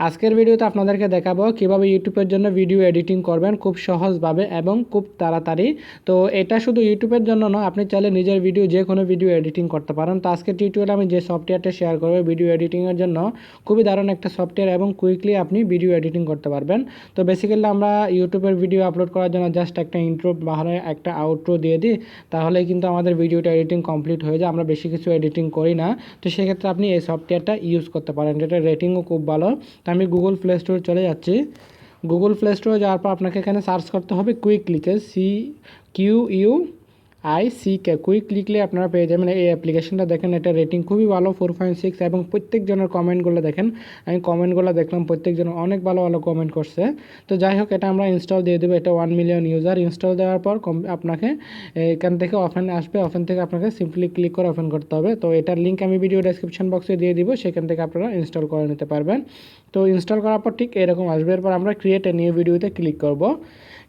আজকের ভিডিওতে আপনাদেরকে দেখাবো কীভাবে ইউটিউবের জন্য ভিডিও এডিটিং করবেন খুব সহজভাবে এবং খুব তাড়াতাড়ি। তো এটা শুধু ইউটিউবের জন্য নয়, আপনি চাইলে নিজের ভিডিও যে কোনো ভিডিও এডিটিং করতে পারেন। তো আজকের টিউটোরিয়ালে আমি যে সফটওয়্যারটা শেয়ার করব ভিডিও এডিটিংয়ের জন্য, খুবই দারুণ একটা সফটওয়্যার এবং কুইকলি আপনি ভিডিও এডিটিং করতে পারবেন। তো বেসিক্যালি আমরা ইউটিউবের ভিডিও আপলোড করার জন্য জাস্ট একটা ইন্ট্রো বাহারে একটা আউট্রো দিয়ে দিই, তাহলেই কিন্তু আমাদের ভিডিওটা এডিটিং কমপ্লিট হয়ে যায়। আমরা বেশি কিছু এডিটিং করি না। তো সেক্ষেত্রে আপনি এই সফটওয়্যারটা ইউজ করতে পারেন। যেটা রেটিংও খুব ভালো। তো আমি গুগল প্লে স্টোরে চলে যাচ্ছি। গুগল প্লে স্টোরে যাওয়ার পর আপনাকে এখানে সার্চ করতে হবে কুইক লিখে C Q U I C K quick লিখলে আপনারা পেয়ে যাবেন এই অ্যাপ্লিকেশনটা দেখেন, এটা রেটিং খুবই ভালো ফোর পয়েন্ট সিক্স এবং প্রত্যেকজনের কমেন্টগুলো দেখেন। আমি কমেন্টগুলো দেখলাম, প্রত্যেকজন অনেক ভালো ভালো কমেন্ট করছে। তো যাই হোক, এটা আমরা ইনস্টল দিয়ে দেবো, এটা ওয়ান মিলিয়ন ইউজার ইনস্টল দেওয়ার পর আপনাকে এখান থেকে অফেন আসবে। ওপেন থেকে আপনাকে সিম্পলি ক্লিক করে ওপেন করতে হবে। তো এটার লিঙ্ক আমি ভিডিও ডেসক্রিপশন বক্সে দিয়ে দিব, সেখান থেকে আপনারা ইনস্টল করে নিতে পারবেন। তো ইনস্টল করার পর ঠিক এরকম আসবে। এরপর আমরা ক্রিয়েট এ নিউ ভিডিওতে ক্লিক করব।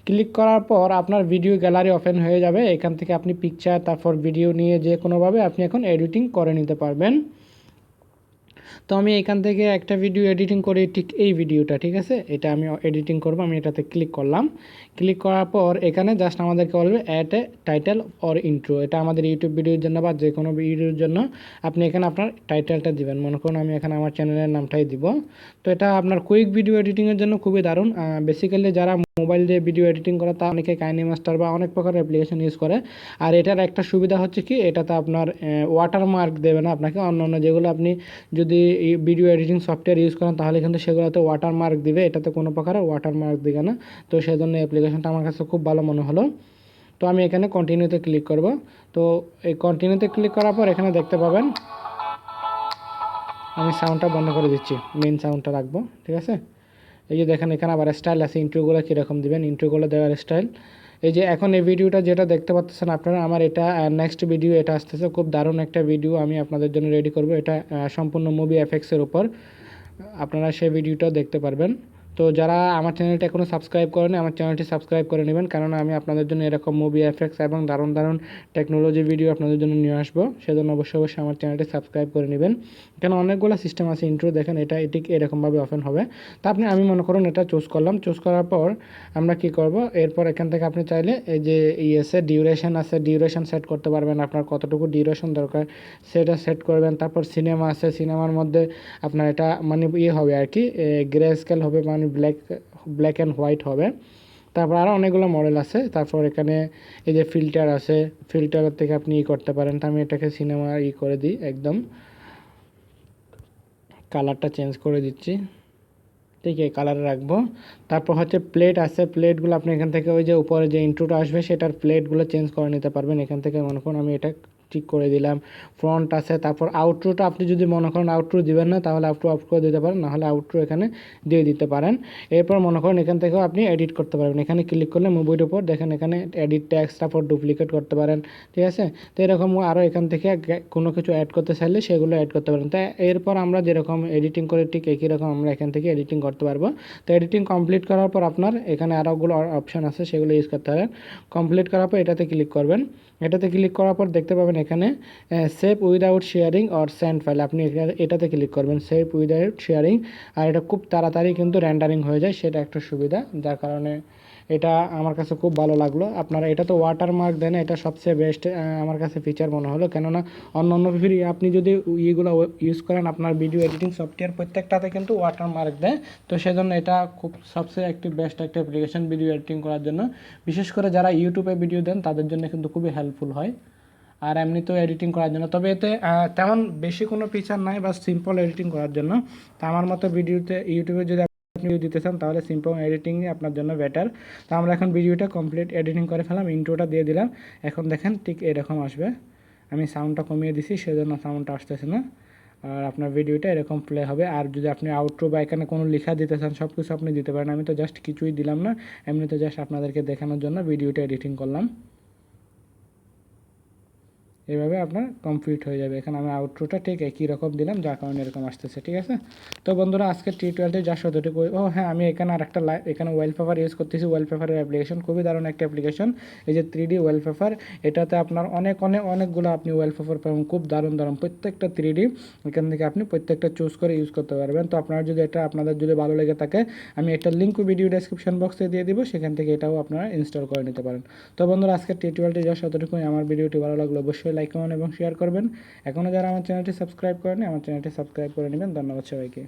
ক্লিক করার পর আপনার ভিডিও গ্যালারি ওপেন হয়ে যাবে। এখান থেকে আপনি পিকচার তারপর ভিডিও নিয়ে যে কোনোভাবে আপনি এখন এডিটিং করে নিতে পারবেন। তো আমি এখান থেকে একটা ভিডিও এডিটিং করি, ঠিক এই ভিডিওটা ঠিক আছে? এটা আমি এডিটিং করব, আমি এটাতে ক্লিক করলাম। ক্লিক করার পর এখানে জাস্ট আমাদেরকে বলবে at a title or intro এটা আমাদের ইউটিউব ভিডিওর জন্য বা যে কোনো ভিডিওর জন্য আপনি এখানে আপনার টাইটেলটা দিবেন। মনে করুন আমি এখানে আমার চ্যানেলের নামটাই দিব। তো এটা আপনার কুইক ভিডিও এডিটিংয়ের জন্য খুবই দারুণ। বেসিক্যালি যারা মোবাইল দিয়ে ভিডিও এডিটিং করা তা অনেকে কাইনি মাস্টার বা অনেক প্রকার অ্যাপ্লিকেশন ইউজ করে। আর এটার একটা সুবিধা হচ্ছে কি, এটাতে আপনার ওয়াটার মার্ক দেবে না আপনাকে। অন্য অন্য যেগুলো আপনি যদি ভিডিও এডিটিং সফটওয়্যার ইউজ করেন, তাহলে কিন্তু সেগুলোতে ওয়াটার মার্ক দিবে। এটাতে কোনো প্রকারের ওয়াটার মার্ক দিবে না। তো সেই জন্য অ্যাপ্লিকেশনটা আমার কাছে খুব ভালো মনে হলো। তো আমি এখানে কন্টিনিউতে ক্লিক করব। তো এই কন্টিনিউতে ক্লিক করার পর এখানে দেখতে পাবেন, আমি সাউন্ডটা বন্ধ করে দিচ্ছি। মেন সাউন্ডটা রাখব, ঠিক আছে? এই যে দেখেন, এখানে আবার স্টাইল আছে ইন্ট্রোগুলো কীরকম দেবেন ইন্ট্রোগুলো দেওয়ার স্টাইল এই যে এখন এই ভিডিওটা যেটা দেখতে পাচ্ছেন আপনারা, আমার এটা নেক্সট ভিডিও এটা আসতেছে, খুব দারুণ একটা ভিডিও আমি আপনাদের জন্য রেডি করব। এটা সম্পূর্ণ মুভি এফেক্সের উপর। আপনারা সেই ভিডিওটা দেখতে পারবেন। তো যারা আমার চ্যানেলটা এখনও সাবস্ক্রাইব করেনি, আমার চ্যানেলটি সাবস্ক্রাইব করে নেবেন। কারণ আমি আপনাদের জন্য এরকম মুভি এফেক্টস এবং দারুণ দারুণ টেকনোলজি ভিডিও আপনাদের জন্য নিয়ে আসব। সেজন্য অবশ্যই অবশ্যই আমার চ্যানেলটি সাবস্ক্রাইব করে নেবেন। কেন, অনেকগুলো সিস্টেম আছে ইন্ট্রো দেখেন, এটা, এটি এরকমভাবে ওপেন হবে। তা আপনি, আমি মনে করুন, এটা চুজ করলাম। চুজ করার পর আমরা কি করব? এরপর এখান থেকে আপনি চাইলে এই যে ইয়েসে ডিউরেশন আছে ডিউরেশন সেট করতে পারবেন। আপনার কতটুকু ডিউরেশন দরকার, সেটা সেট করবেন। তারপর সিনেমা আছে সিনেমার মধ্যে আপনার এটা মানে ইয়ে হবে আর কি গ্রে স্কেল হবে মানে ব্ল্যাক ব্ল্যাক অ্যান্ড হোয়াইট হবে। তারপর আরও অনেকগুলো মডেল আছে। তারপর এখানে এই যে ফিল্টার আছে ফিল্টারের থেকে আপনি ই করতে পারেন। তো আমি এটাকে সিনেমা ই করে দিই একদম। কালারটা চেঞ্জ করে দিচ্ছি। ঠিক আছে কালারে রাখব। তারপর হচ্ছে প্লেট আছে। প্লেটগুলো আপনি এখান থেকে ওই যে উপরে যে ইন্ট্রোটা আসবে, সেটার প্লেটগুলো চেঞ্জ করে নিতে পারবেন। এখান থেকে মনে করুন আমি এটা ঠিক করে দিলাম। ফ্রন্ট আছে, তারপর আউটরোটা আপনি যদি মনে করেন আউটরো দিবেন না, তাহলে আউটরো অফ করে দিতে পারেন, নাহলে আউটরো এখানে দিয়ে দিতে পারেন। এরপর মনে করেন এখান থেকেও আপনি এডিট করতে পারবেন। এখানে ক্লিক করলে মুভির উপর দেখেন এখানে এডিট ট্যাক্স তারপর ডুপ্লিকেট করতে পারেন, ঠিক আছে? তো এরকম আরও এখান থেকে কোনো কিছু অ্যাড করতে চাইলে সেগুলো অ্যাড করতে পারেন। তো এরপর আমরা যেরকম এডিটিং করে ঠিক একই রকম আমরা এখান থেকে এডিটিং করতে পারব। তো এডিটিং কমপ্লিট করার পর আপনার এখানে আরোগুলো অপশান আছে, সেগুলো ইউজ করতে পারেন। কমপ্লিট করার পর এটাতে ক্লিক করবেন। এটাতে ক্লিক করার পর দেখতে পাবেন এখানে save without sharing or send file আপনি এটাতে ক্লিক করবেন সেভ উইদাউট শেয়ারিং আর এটা খুব তাড়াতাড়ি কিন্তু র্যান্ডারিং হয়ে যায়, সেটা একটা সুবিধা। যার কারণে এটা আমার কাছে খুব ভালো লাগল। আপনারা, এটা তো ওয়াটার মার্ক দেন, এটা সবচেয়ে বেস্ট আমার কাছে ফিচার মনে হলো। কেননা, অন্য অন্য আপনি যদি ইগুলো ইউজ করেন, আপনার ভিডিও এডিটিং সফটওয়্যার প্রত্যেকটাতে কিন্তু ওয়াটার মার্ক দেয়। তো সেজন্য এটা খুব সবচেয়ে একটি বেস্ট একটা অ্যাপ্লিকেশন ভিডিও এডিটিং করার জন্য। বিশেষ করে যারা ইউটিউবে ভিডিও দেন, তাদের জন্য কিন্তু খুবই হেল্পফুল হয়। আর এমনিতেও এডিটিং করার জন্য। তবে এতে তেমন বেশি কোনো ফিচার নাই বা সিম্পল এডিটিং করার জন্য। তা আমার মতো ভিডিওতে ইউটিউবে যদি আপনি দিতে চান, তাহলে সিম্পল এডিটিংই আপনার জন্য বেটার তো আমরা এখন ভিডিওটা কমপ্লিট এডিটিং করে ফেলাম ইন্ট্রোটা দিয়ে দিলাম। এখন দেখেন ঠিক এরকম আসবে। আমি সাউন্ডটা কমিয়ে দিছি, সেজন্য সাউন্ডটা আসতেছে না। আর আপনার ভিডিওটা এরকম প্লে হবে। আর যদি আপনি আউটরো বা এখানে কোনো লেখা দিতে চান সব কিছু আপনি দিতে পারেন। আমি তো জাস্ট কিছুই দিলাম না। এমনিতে জাস্ট আপনাদেরকে দেখানোর জন্য ভিডিওটা এডিটিং করলাম। এভাবে আপনার কমপ্লিট হয়ে যাবে। এখানে আমি আউটরোটা ঠিক একই রকম দিলাম, যার কারণে এরকম আসতেছে, ঠিক আছে? তো বন্ধুরা আজকে টি টুয়েলভে যা সতটুকু ও হ্যাঁ আমি এখানে আরেকটা লাই এখানে ওয়েলপেপার ইউজ করতেছি। ওয়েলপেপারের অ্যাপ্লিকেশন খুবই দারুণ একটা অ্যাপ্লিকেশন এই যে থ্রি ডি ওয়েলপেপার এটাতে আপনার অনেক অনেক, অনেকগুলো আপনি ওয়েলপেপার পাবেন। খুব দারুণ দারুণ। প্রত্যেকটা থ্রি ডি এখান থেকে আপনি প্রত্যেকটা চুজ করে ইউজ করতে পারবেন। তো আপনারা যদি এটা আপনাদের যদি ভালো লেগে থাকে, আমি একটা লিঙ্ক ভিডিও ডেসক্রিপশন বক্সে দিয়ে দিব, সেখান থেকে এটাও আপনারা ইনস্টল করে নিতে পারেন। তো বন্ধুরা আজকে টি টোয়েলটি যা সতটুকুই আমার ভিডিওটি ভালো লাগল অবশ্যই লাইক কমেন্ট এবং শেয়ার করবেন। এখনও যারা আমার চ্যানেলটি সাবস্ক্রাইব করেনি আমার চ্যানেলটি সাবস্ক্রাইব করে নেবেন। ধন্যবাদ সবাইকে।